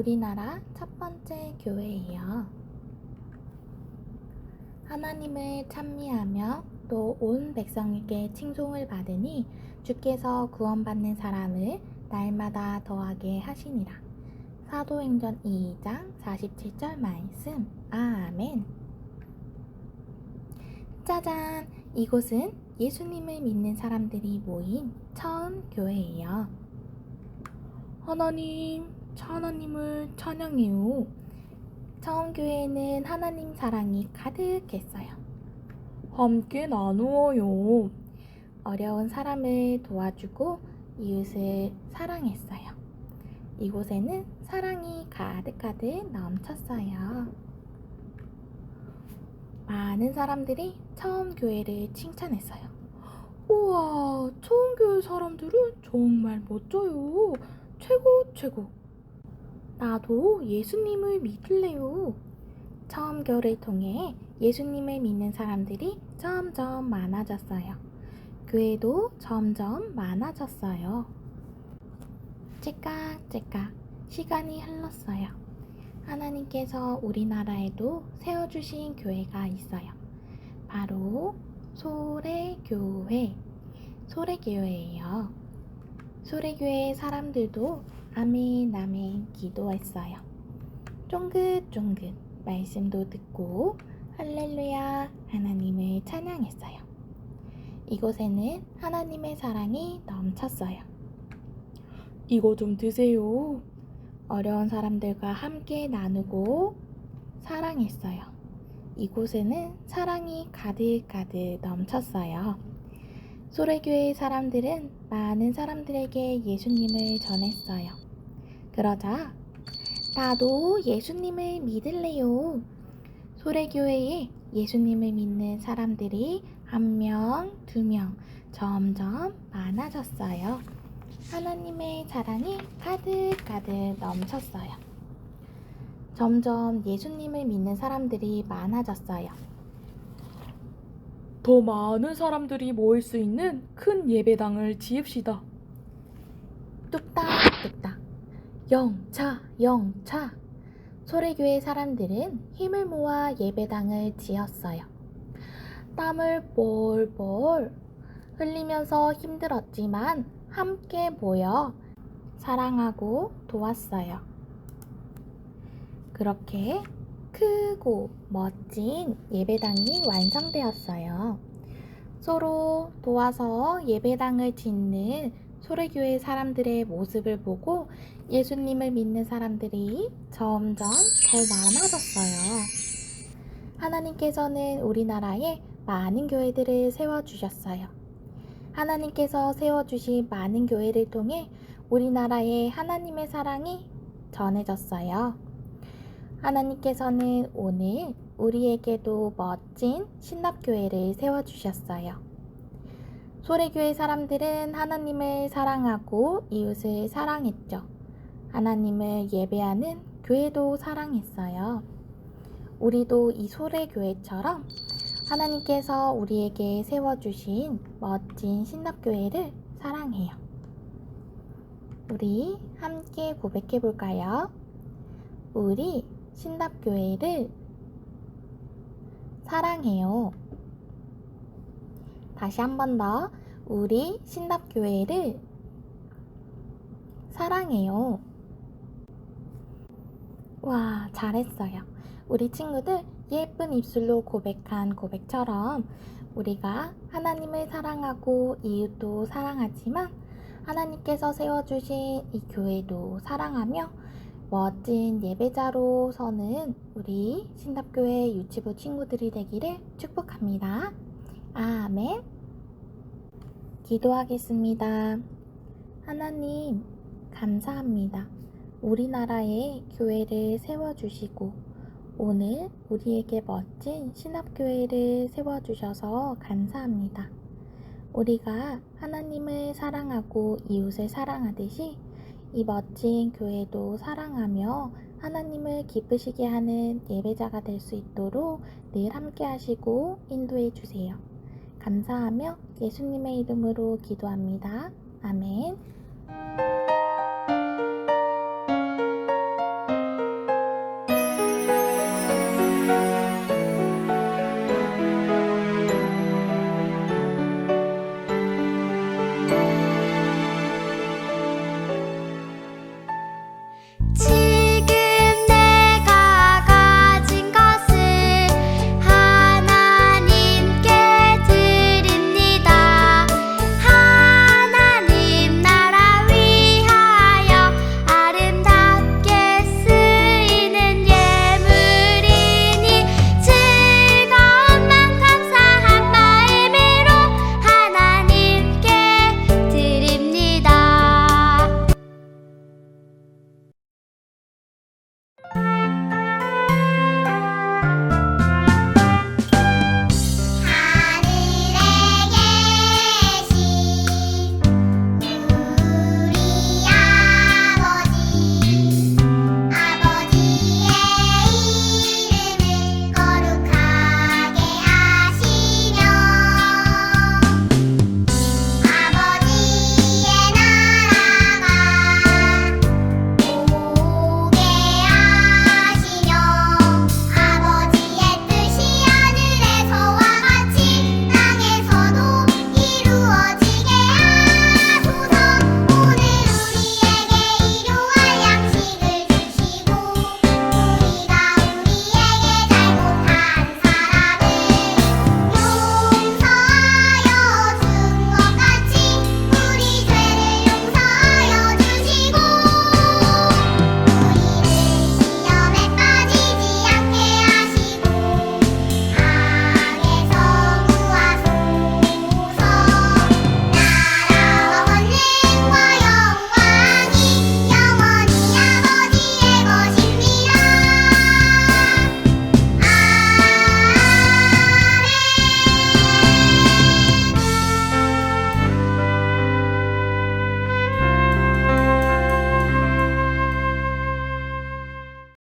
우리나라 첫 번째 교회예요. 하나님을 찬미하며 또 온 백성에게 칭송을 받으니 주께서 구원받는 사람을 날마다 더하게 하시니라. 사도행전 2장 47절 말씀. 아멘. 짜잔! 이곳은 예수님을 믿는 사람들이 모인 처음 교회예요. 하나님, 하나님을 찬양해요. 처음 교회에는 하나님 사랑이 가득했어요. 함께 나누어요. 어려운 사람을 도와주고 이웃을 사랑했어요. 이곳에는 사랑이 가득가득 넘쳤어요. 많은 사람들이 처음 교회를 칭찬했어요. 우와, 처음 교회 사람들은 정말 멋져요. 최고, 최고. 나도 예수님을 믿을래요. 처음 교회를 통해 예수님을 믿는 사람들이 점점 많아졌어요. 교회도 점점 많아졌어요. 째깍째깍 시간이 흘렀어요. 하나님께서 우리나라에도 세워주신 교회가 있어요. 바로 소래교회, 소래교회예요. 소래교회 사람들도 아멘 아멘 기도했어요. 쫑긋쫑긋 말씀도 듣고 할렐루야 하나님을 찬양했어요. 이곳에는 하나님의 사랑이 넘쳤어요. 이거 좀 드세요. 어려운 사람들과 함께 나누고 사랑했어요. 이곳에는 사랑이 가득가득 넘쳤어요. 소래교회 사람들은 많은 사람들에게 예수님을 전했어요. 그러자 나도 예수님을 믿을래요. 소래교회에 예수님을 믿는 사람들이 한 명, 두 명 점점 많아졌어요. 하나님의 사랑이 가득가득 넘쳤어요. 점점 예수님을 믿는 사람들이 많아졌어요. 더 많은 사람들이 모일 수 있는 큰 예배당을 지읍시다. 뚝딱뚝딱 영차 영차 소래교회 사람들은 힘을 모아 예배당을 지었어요. 땀을 뻘뻘 흘리면서 힘들었지만 함께 모여 사랑하고 도왔어요. 그렇게 크고 멋진 예배당이 완성되었어요. 서로 도와서 예배당을 짓는 소래교회 사람들의 모습을 보고 예수님을 믿는 사람들이 점점 더 많아졌어요. 하나님께서는 우리나라에 많은 교회들을 세워주셨어요. 하나님께서 세워주신 많은 교회를 통해 우리나라에 하나님의 사랑이 전해졌어요. 하나님께서는 오늘 우리에게도 멋진 신납교회를 세워주셨어요. 소래교회 사람들은 하나님을 사랑하고 이웃을 사랑했죠. 하나님을 예배하는 교회도 사랑했어요. 우리도 이 소래교회처럼 하나님께서 우리에게 세워주신 멋진 신납교회를 사랑해요. 우리 함께 고백해 볼까요? 우리 신납교회를 사랑해요. 다시 한 번 더. 우리 신납교회를 사랑해요. 와, 잘했어요. 우리 친구들 예쁜 입술로 고백한 고백처럼 우리가 하나님을 사랑하고 이웃도 사랑하지만 하나님께서 세워주신 이 교회도 사랑하며 멋진 예배자로 서는 우리 신답교회 유치부 친구들이 되기를 축복합니다. 아멘. 기도하겠습니다. 하나님, 감사합니다. 우리나라에 교회를 세워주시고, 오늘 우리에게 멋진 신합교회를 세워주셔서 감사합니다. 우리가 하나님을 사랑하고 이웃을 사랑하듯이 이 멋진 교회도 사랑하며 하나님을 기쁘시게 하는 예배자가 될 수 있도록 늘 함께 하시고 인도해 주세요. 감사하며 예수님의 이름으로 기도합니다. 아멘.